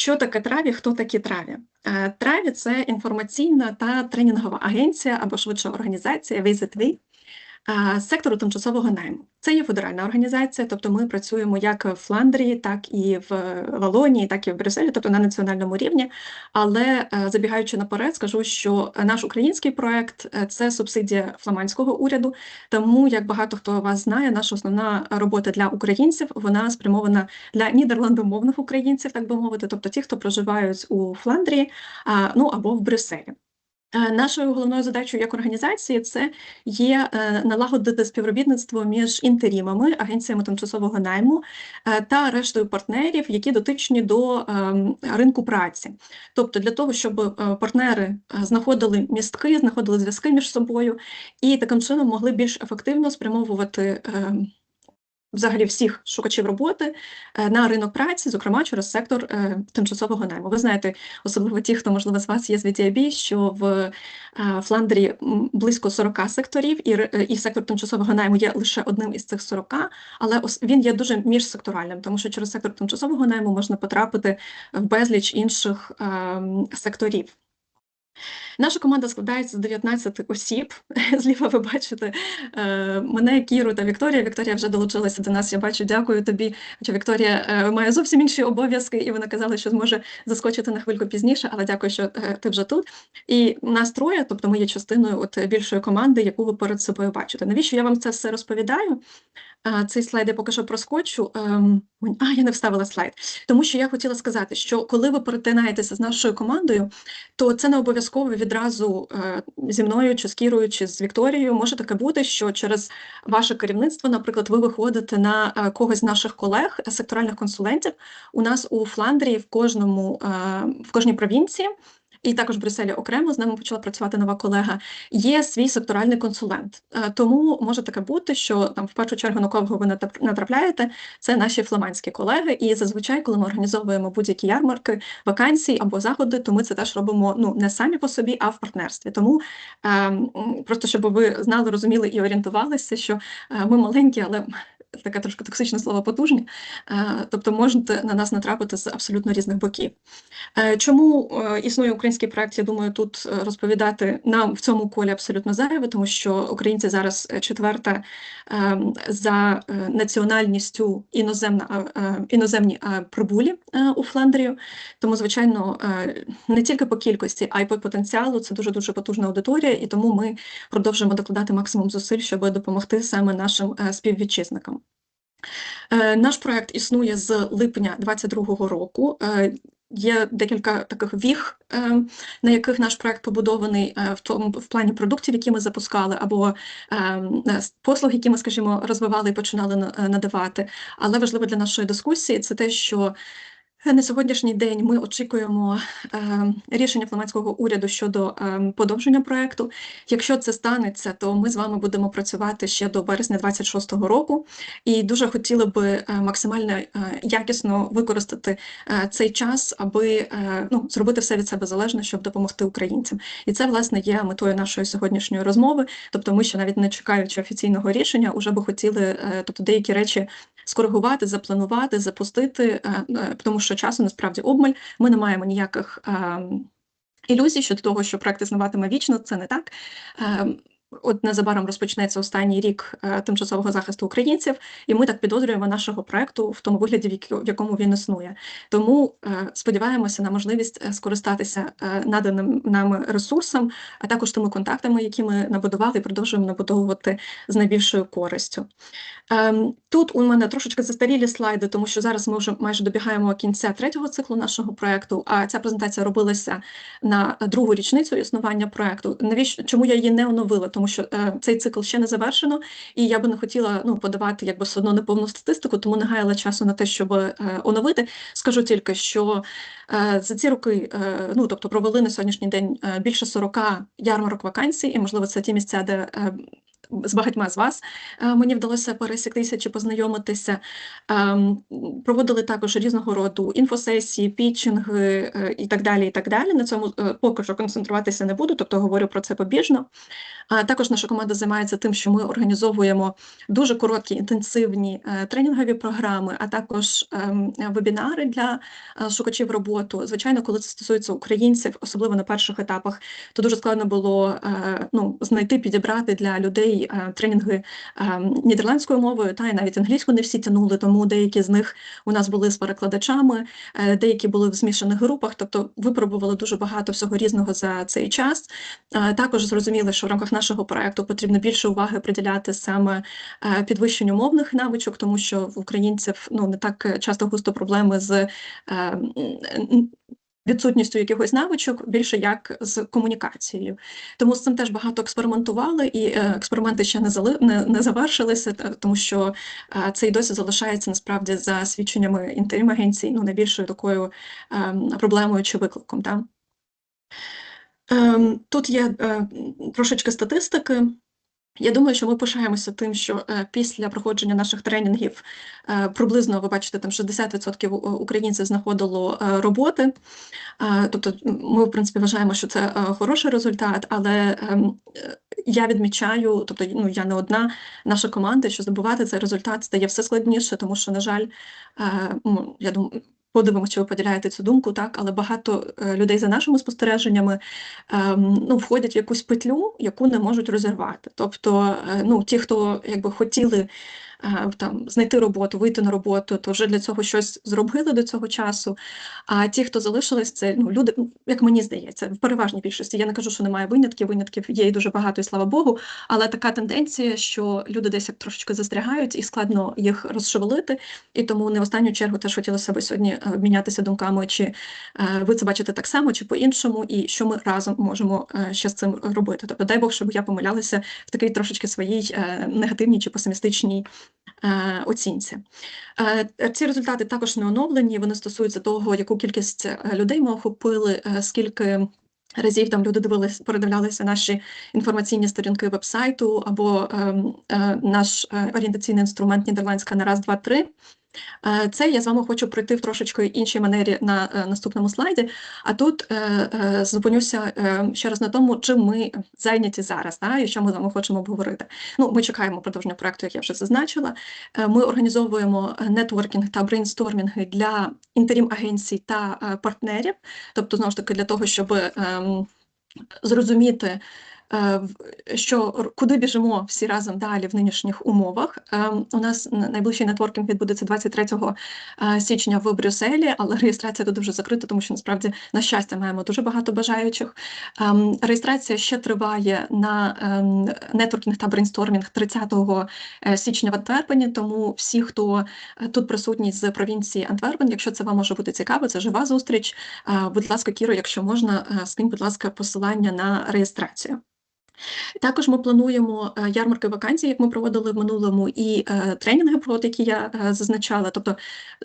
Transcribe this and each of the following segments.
Що таке траві? Хто такі траві? Е, Траві це інформаційна та тренінгова агенція або швидше організація е, сектору тимчасового найму. Це є федеральна організація, тобто ми працюємо як в Фландрії, так і в Валонії, так і в Брюсселі, тобто на національному рівні. Але е, забігаючи наперед, скажу, що наш український проект це субсидія фламандського уряду. Тому, як багато хто вас знає, наша основна робота для українців вона спрямована для нідерландомовних українців, так би мовити, тобто ті, хто проживають у Фландрії, ну або в Брюсселі. Е, нашою головною задачею як організації це є е, налагодити співробітництво між інтерімами, агенціями тимчасового найму е, та рештою партнерів, які дотичні до ринку праці. Тобто для того, щоб партнери знаходили містки, знаходили зв'язки між собою і таким чином могли більш ефективно спрямовувати. Взагалі всіх шукачів роботи е, на ринок праці, зокрема через сектор е, тимчасового найму. Ви знаєте, особливо ті, хто можливо з вас є з VTIB, що в е, Фландрії близько 40 секторів, і і сектор тимчасового найму є лише одним із цих 40, але він є дуже міжсекторальним, тому що через сектор тимчасового найму можна потрапити в безліч інших ем, секторів. Наша команда складається з 19 осіб. Зліва ви бачите е, мене, Кіру та Вікторія. Вікторія вже долучилася до нас. Я бачу, дякую тобі. Хоча Вікторія е, має зовсім інші обов'язки, і вона казала, що зможе заскочити на хвильку пізніше, але дякую, що е, ти вже тут. І нас троє, тобто ми є частиною от більшої команди, яку ви перед собою бачите. Навіщо я вам це все розповідаю? Цей слайд я поки що проскочу. Ем, а, я не вставила слайд. Тому що я хотіла сказати, що коли ви перетинаєтеся з нашою командою, то це не обов'язково відразу е, зі мною, чи з Кірою, чи з Вікторією. Може таке бути, що через ваше керівництво, наприклад, ви виходите на е, когось з наших колег, секторальних консулентів. У нас у Фландрії в кожному е, в кожній провінції і також в Брюсселі окремо з нами почала працювати нова колега. Є свій секторальний консулент. Е, тому може таке бути, що там в першу чергу на кого ви натрапляєте, це наші фламандські колеги. І зазвичай, коли ми організовуємо будь-які ярмарки, вакансії або заходи, то ми це теж робимо ну не самі по собі, а в партнерстві. Тому е, просто щоб ви знали, розуміли і орієнтувалися, що е, ми маленькі, але таке трошки токсичне слово потужні, е, тобто можете на нас натрапити з абсолютно різних боків. Е, чому е, існує український проект? Я думаю, тут розповідати нам в цьому колі абсолютно зайве, тому що українці зараз четверта за національністю іноземна іноземні прибулі у Фландрію. Тому, звичайно, не тільки по кількості, а й по потенціалу це дуже дуже потужна аудиторія, і тому ми продовжуємо докладати максимум зусиль, щоб допомогти саме нашим співвітчизникам. Е, наш проект існує з липня 2022 року. Е, є декілька таких віг, е, на яких наш проект побудований в тому в плані продуктів, які ми запускали, або послуг, які ми, скажімо, розвивали і починали надавати. Але важливо для нашої дискусії це те, що на сьогоднішній день ми очікуємо е, рішення фламандського уряду щодо е, подовження проекту. Якщо це станеться, то ми з вами будемо працювати ще до березня 26-го року, і дуже хотіли би е, максимально е, якісно використати е, цей час, аби е, ну, зробити все від себе залежно, щоб допомогти українцям. І це власне є метою нашої сьогоднішньої розмови. Тобто, ми ще навіть не чекаючи офіційного рішення, вже би хотіли, е, тобто деякі речі скоригувати, запланувати, запустити, е, е, тому що часу насправді обмаль. Ми не маємо ніяких ем, ілюзій щодо того, що проект існуватиме вічно, це не так. От незабаром розпочнеться останній рік е, тимчасового захисту українців, і ми так підозрюємо нашого проекту в тому вигляді, в якому він існує. Тому е, сподіваємося на можливість е, скористатися наданим нами ресурсом, а також тими контактами, які ми набудували і продовжуємо набудовувати з найбільшою користю. Ем, тут у мене трошечки застарілі слайди, тому що зараз ми вже майже добігаємо кінця третього циклу нашого проекту. А ця презентація робилася на другу річницю існування проекту. Навіщо чому я її не оновила? Тому що е, цей цикл ще не завершено, і я би не хотіла ну, подавати якби все одно неповну статистику, тому не гаяла часу на те, щоб е, оновити. Скажу тільки, що е, за ці роки, е, ну тобто провели на сьогоднішній день е, більше 40 ярмарок вакансій, і можливо це ті місця, де е, з багатьма з вас е, мені вдалося пересіктися чи познайомитися. Ем, Проводили також різного роду інфосесії, пітчинги е, і так далі. і так далі. На цьому е, поки що концентруватися не буду, тобто говорю про це побіжно. Також наша команда займається тим, що ми організовуємо дуже короткі інтенсивні тренінгові програми, а також ем, вебінари для шукачів роботи. Звичайно, коли це стосується українців, особливо на перших етапах, то дуже складно було ну, знайти, підібрати для людей е, тренінги е, нідерландською мовою, та й навіть англійську не всі тянули, тому деякі з них у нас були з перекладачами, е, деякі були в змішаних групах, тобто випробували дуже багато всього різного за цей час. Також зрозуміли, що в рамках нашого проекту потрібно більше уваги приділяти саме підвищенню мовних навичок, тому що в українців ну не так часто густо проблеми з відсутністю якихось навичок, більше як з комунікацією. Тому з цим теж багато експериментували, і е, експерименти ще не зали не, не завершилися, тому що е, це і досі залишається насправді за свідченнями інтерім агенцій, ну найбільшою такою ем, проблемою чи викликом. Та? Ем, Тут є е, трошечки статистики. Я думаю, що ми пишаємося тим, що е, після проходження наших тренінгів е, приблизно ви бачите, там 60% українців знаходило е, роботи. Е, Тобто, ми в принципі вважаємо, що це е, хороший результат, але ем, е, я відмічаю, тобто, ну я не одна наша команда, що здобувати цей результат стає все складніше, тому що, на жаль, е, я думаю. Подивимося, чи ви поділяєте цю думку, так, але багато е, людей за нашими спостереженнями ем, ну, входять в якусь петлю, яку не можуть розірвати. Тобто, е, ну, ті, хто якби хотіли там знайти роботу, вийти на роботу, то вже для цього щось зробили до цього часу. А ті, хто залишились, це ну, люди, ну, як мені здається, в переважній більшості. Я не кажу, що немає винятків, винятків є і дуже багато, і слава Богу. Але така тенденція, що люди десь як трошечки застрягають і складно їх розшевелити. І тому не в останню чергу теж хотілося б сьогодні е, обмінятися думками, чи е, ви це бачите так само, чи по-іншому, і що ми разом можемо е, ще з цим робити. Тобто, дай Бог, щоб я помилялася в такій трошечки своїй е, негативній чи песимістичній е, оцінці. Е, Ці результати також не оновлені. Вони стосуються того, яку кількість е, людей ми охопили, е, скільки. Разів там люди дивилися, передивлялися наші інформаційні сторінки вебсайту або ем, е, наш е, орієнтаційний інструмент Нідерландська на раз, два, три. Е, Це я з вами хочу пройти в трошечки іншій манері на е, наступному слайді. А тут е, зупинюся ще раз на тому, чим ми зайняті зараз, да, і що ми з вами хочемо обговорити. Ну, ми чекаємо продовження проекту, як я вже зазначила. Ми організовуємо нетворкінг та брейнстормінги для інтерім-агенцій та партнерів, тобто знову ж таки для того, щоб ем, зрозуміти. Е, Що куди біжимо всі разом далі в нинішніх умовах? Ем, У нас найближчий нетворкінг відбудеться 23 е, січня в Брюсселі, але реєстрація туди вже закрита, тому що насправді на щастя маємо дуже багато бажаючих. Ем, Реєстрація ще триває на ем, нетворкінг та брейнстормінг 30 е, січня в Антверпені. Тому всі, хто тут присутній з провінції Антверпен, якщо це вам може бути цікаво, це жива зустріч. Будь ласка, Кіро, якщо можна, скинь, будь ласка, посилання на реєстрацію. Також ми плануємо е, ярмарки вакансій, як ми проводили в минулому, і е, тренінги, про які я е, зазначала. Тобто,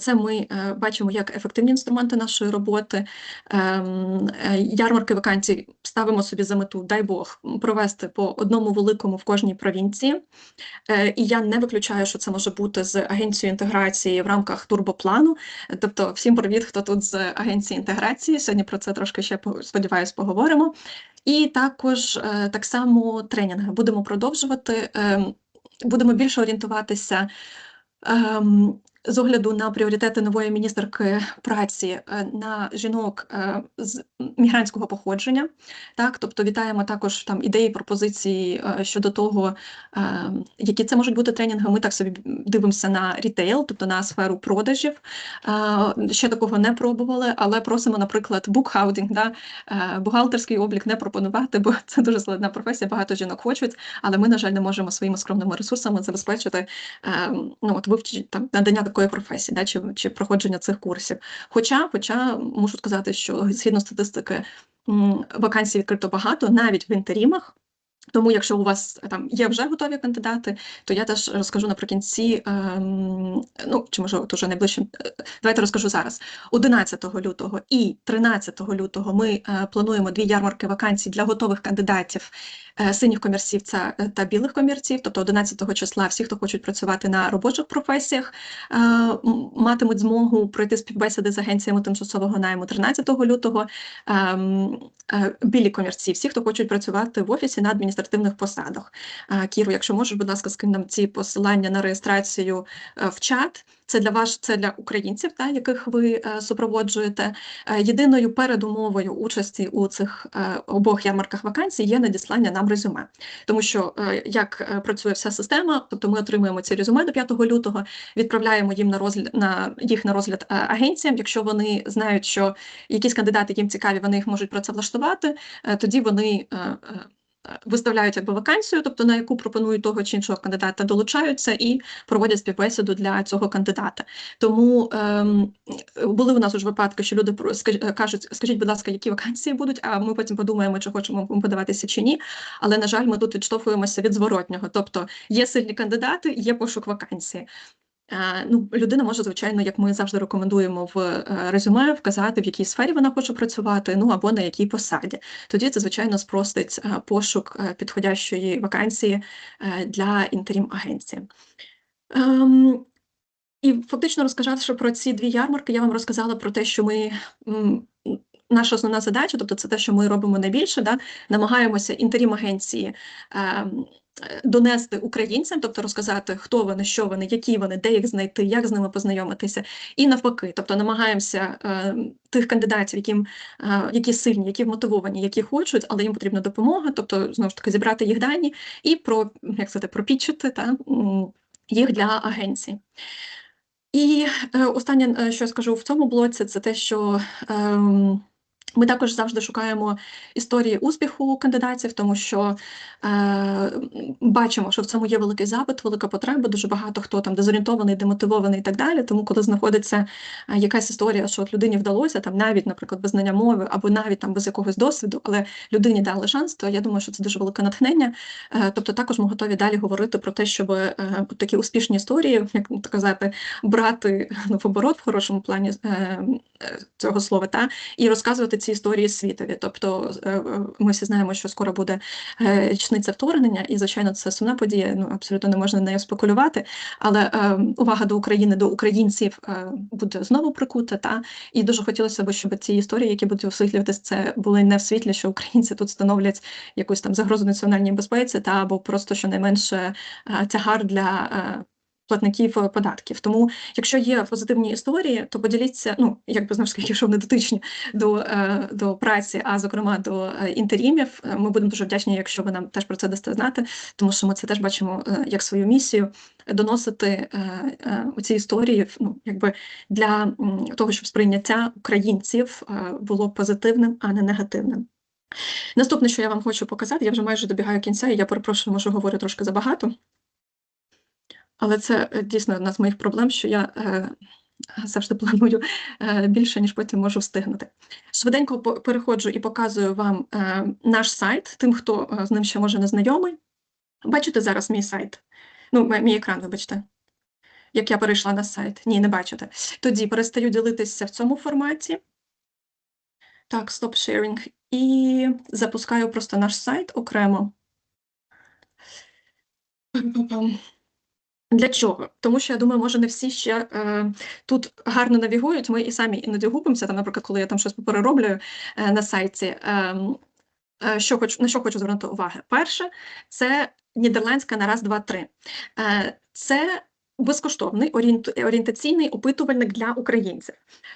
це ми бачимо як ефективні інструменти нашої роботи. Ем, Ярмарки вакансій ставимо собі за мету, дай Бог, провести по одному великому в кожній провінції. І я не виключаю, що це може бути з агенцією інтеграції в рамках турбоплану. Тобто, всім привіт, хто тут з агенції інтеграції. Сьогодні про це трошки ще по- сподіваюсь поговоримо. І також е, так само тренінги будемо продовжувати. ем, Будемо більше орієнтуватися ем, з огляду на пріоритети нової міністерки праці е, на жінок е, з мігрантського походження. Так, тобто вітаємо також там ідеї, пропозиції е, щодо того, які це можуть бути тренінги. Ми так собі дивимося на рітейл, тобто на сферу продажів. Ще такого не пробували, але просимо, наприклад, букхаудинг, да, бухгалтерський облік не пропонувати, бо це дуже складна професія. Багато жінок хочуть, але ми, на жаль, не можемо своїми скромними ресурсами забезпечити ну, от вивчення там надання такої професії, да, чи, чи проходження цих курсів. Хоча, хоча мушу сказати, що згідно статистики вакансій відкрито багато, навіть в інтерімах. Тому, якщо у вас е, там є вже готові кандидати, то я теж розкажу наприкінці, ем, ну чи може от уже найближчим. е, Давайте розкажу зараз. 11 лютого і 13 лютого ми е, плануємо дві ярмарки вакансій для готових кандидатів е, синіх комірців е, та білих комірців, тобто 11 числа всі, хто хочуть працювати на робочих професіях, матимуть змогу пройти співбесіди з агенціями тимчасового найму 13 лютого. Ем, білі комірці, всі, хто хочуть працювати в офісі на адміністративних посадах. Кіру, якщо можеш, будь ласка, скинь нам ці посилання на реєстрацію в чат. Це для вас, це для українців, та, яких ви е, супроводжуєте. Е, єдиною передумовою участі у цих е, обох ярмарках вакансій є надіслання нам резюме, тому що е, як е, працює вся система, тобто ми отримуємо ці резюме до 5 лютого, відправляємо їм на розгляд на їх на розгляд е, агенціям. Якщо вони знають, що якісь кандидати їм цікаві, вони їх можуть працевлаштувати, е, тоді вони. Виставляють якби вакансію, тобто на яку пропонують того чи іншого кандидата, долучаються і проводять співбесіду для цього кандидата. Тому ем, були у нас вже випадки, що люди кажуть, скажіть, будь ласка, які вакансії будуть, а ми потім подумаємо, чи хочемо подаватися чи ні. Але на жаль, ми тут відштовхуємося від зворотнього. Тобто є сильні кандидати, є пошук вакансії. Е, ну, людина може, звичайно, як ми завжди рекомендуємо в е, резюме, вказати, в якій сфері вона хоче працювати, ну або на якій посаді. Тоді це, звичайно, спростить е, пошук підходящої вакансії для інтерім-агенції. Ем, і фактично розказавши про ці дві ярмарки, я вам розказала про те, що ми. Наша основна задача, тобто це те, що ми робимо найбільше, да, намагаємося інтерім агенції ем, донести українцям, тобто розказати, хто вони, що вони, які вони, де їх знайти, як з ними познайомитися, і навпаки, тобто намагаємося е, тих кандидатів, яким е, які сильні, які вмотивовані, які хочуть, але їм потрібна допомога, тобто знову ж таки зібрати їх дані і про як сказати, пропічити та їх для агенції. І е, останнє, е, що я скажу в цьому блоці, це те, що е, ми також завжди шукаємо історії успіху кандидатів, тому що е, бачимо, що в цьому є великий запит, велика потреба. Дуже багато хто там дезорієнтований, демотивований і так далі. Тому, коли знаходиться е, якась історія, що от людині вдалося там, навіть, наприклад, без знання мови або навіть там без якогось досвіду, але людині дали шанс, то я думаю, що це дуже велике натхнення. Е, тобто, також ми готові далі говорити про те, щоб е, такі успішні історії, як так казати, брати ну, в оборот в хорошому плані е, е, цього слова, та і розказувати ці історії світові. Тобто е, е, ми всі знаємо, що скоро буде е, річниця вторгнення, і звичайно, це сумна подія. Ну абсолютно не можна нею спекулювати. Але увага до України, до українців буде знову прикута. Та і дуже хотілося б, щоб ці історії, які будуть освітлюватися, це були не в світлі, що українці тут становлять якусь там загрозу національній безпеці, та або просто щонайменше тягар для платників е, податків. Тому, якщо є позитивні історії, то поділіться, ну якби знову ж таки, якщо вони дотичні до е, до праці, а зокрема до е, інтерімів, ми будемо дуже вдячні, якщо ви нам теж про це дасте знати, тому що ми це теж бачимо як свою місію доносити ці історії, ну якби для того, щоб сприйняття українців було позитивним, а не негативним. Наступне, що я вам хочу показати, я вже майже добігаю кінця, і я перепрошую, можу говорю трошки забагато. Але це е, дійсно одна з моїх проблем, що я е, завжди планую е, більше, ніж потім можу встигнути. Швиденько переходжу і показую вам е, наш сайт, тим, хто е, з ним ще може не знайомий. Бачите зараз мій сайт? Ну, мій екран, вибачте. Як я перейшла на сайт. Ні, не бачите. Тоді перестаю ділитися в цьому форматі. Так, Stop Sharing. І запускаю просто наш сайт окремо. Для чого? Тому що я думаю, може не всі ще е, тут гарно навігують. Ми і самі іноді губимося. Там, наприклад, коли я там щось перероблюю е, на сайті. Е, е, що хочу на що хочу звернути увагу? Перше, це нідерландська на раз, два, три. Е, Це безкоштовний орієнтаційний опитувальник для українців.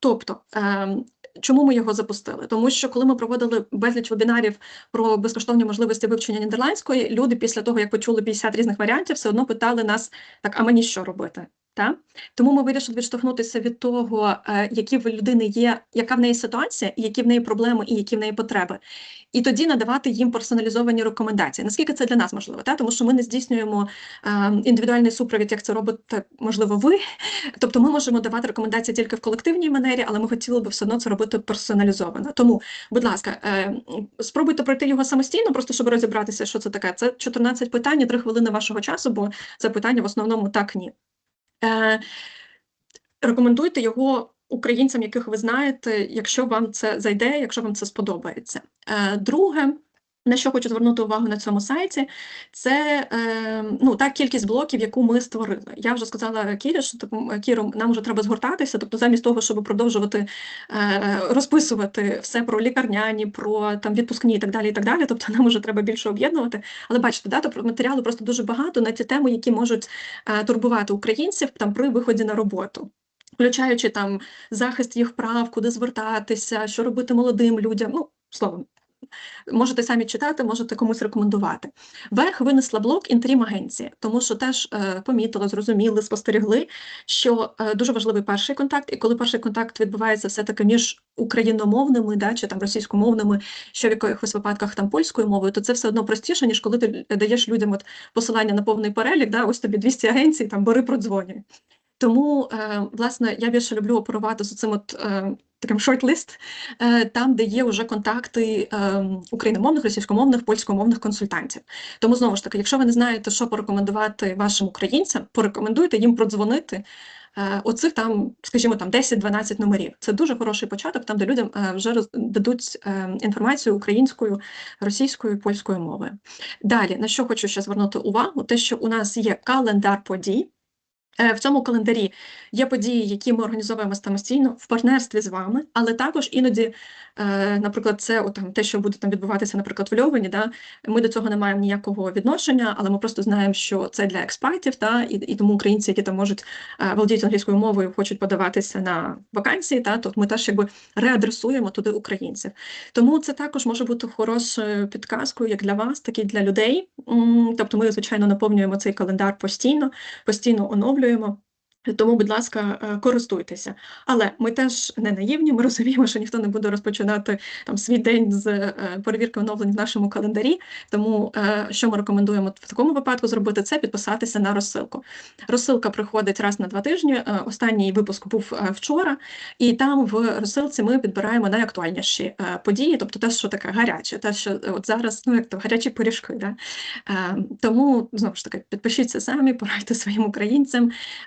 Тобто е, Чому ми його запустили? Тому що коли ми проводили безліч вебінарів про безкоштовні можливості вивчення нідерландської, люди після того, як почули 50 різних варіантів, все одно питали нас: так, а мені що робити? Та? Тому ми вирішили відштовхнутися від того, е, які в людини є, яка в неї ситуація, які в неї проблеми, і які в неї потреби, і тоді надавати їм персоналізовані рекомендації. Наскільки це для нас можливо? Та? Тому що ми не здійснюємо е, індивідуальний супровід, як це робите, можливо, ви. Тобто ми можемо давати рекомендації тільки в колективній манері, але ми хотіли б все одно це робити персоналізовано. Тому, будь ласка, е, спробуйте пройти його самостійно, просто щоб розібратися, що це таке. Це 14 питань, і 3 хвилини вашого часу, бо це питання в основному так ні. Е, рекомендуйте його українцям, яких ви знаєте, якщо вам це зайде, якщо вам це сподобається. Е, друге, На що хочу звернути увагу на цьому сайті, це е, ну, та кількість блоків, яку ми створили. Я вже сказала Кірі, що типу, Кіру, нам вже треба згортатися. Тобто, замість того, щоб продовжувати е, розписувати все про лікарняні, про там відпускні і так далі. і так далі. Тобто нам вже треба більше об'єднувати. Але бачите, да, тобто матеріалу просто дуже багато на ті теми, які можуть е, турбувати українців там при виході на роботу. Включаючи там захист їх прав, куди звертатися, що робити молодим людям. Ну, словом, можете самі читати, можете комусь рекомендувати. Верх винесла блок інтерім агенції, тому що теж е, помітили, зрозуміли, спостерігли, що е, дуже важливий перший контакт, і коли перший контакт відбувається все-таки між україномовними, да, чи там російськомовними, що в якихось випадках там польською мовою, то це все одно простіше, ніж коли ти даєш людям от посилання на повний перелік, да, ось тобі 200 агенцій, там бери продзвонюй. Тому, е, власне, я більше люблю оперувати з цим от е, таким шорт-лист, е, там, де є вже контакти е, україномовних, російськомовних, польськомовних консультантів. Тому знову ж таки, якщо ви не знаєте, що порекомендувати вашим українцям, порекомендуйте їм продзвонити. е, Оцих там, скажімо, там 10-12 номерів. Це дуже хороший початок, там де людям вже роз- дадуть інформацію українською, російською, польською мовою. Далі, на що хочу ще звернути увагу, те, що у нас є календар подій. Е, В цьому календарі є події, які ми організовуємо самостійно в партнерстві з вами, але також іноді, наприклад, це от, там, те, що буде там відбуватися, наприклад, в Льовені, да, ми до цього не маємо ніякого відношення, але ми просто знаємо, що це для експатів, та, і, і тому українці, які там можуть е, володіти англійською мовою, хочуть подаватися на вакансії, та, то ми теж якби реадресуємо туди українців. Тому це також може бути хорошою підказкою як для вас, так і для людей. Тобто ми, звичайно, наповнюємо цей календар постійно, постійно оновлюємо. Тому, будь ласка, е, користуйтеся. Але ми теж не наївні. Ми розуміємо, що ніхто не буде розпочинати там свій день з е, перевірки оновлень в нашому календарі. Тому е, що ми рекомендуємо в такому випадку зробити, це підписатися на розсилку. Розсилка приходить раз на два тижні. Останній випуск був вчора, і там в розсилці ми підбираємо найактуальніші події, тобто те, що таке гаряче, те, що от зараз ну як то гарячі пиріжки. Да? Тому знову ж таки підпишіться самі, порадьте своїм українцям.